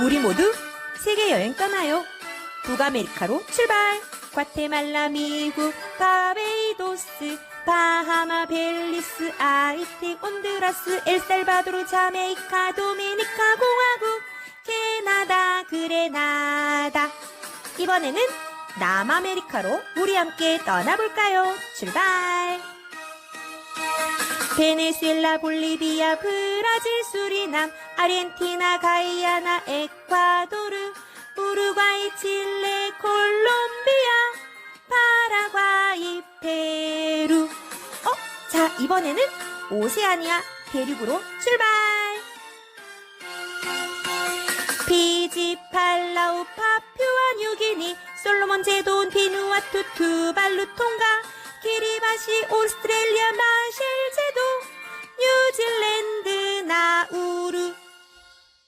우리 모두 세계 여행 떠나요. 북아메리카로 출발. 과테말라, 미국, 바베이도스, 바하마, 벨리스, 아이티, 온두라스, 엘살바도르, 자메이카, 도미니카 공화국, 캐나다, 그레나다. 이번에는 남아메리카로 우리 함께 떠나볼까요? 출발! 베네수엘라, 볼리비아, 브라질, 수리남, 아르헨티나, 가이아나, 에콰도르, 우루과이, 칠레, 콜롬비아, 파라과이, 페루. 어? 자, 이번에는 오세아니아 대륙으로 출발! 피지, 팔라우, 파퓨아, 뉴기니, 솔로몬, 제돈, 비누아투, 투발루, 통가, 키리바시, 오스트레일리아, 마실,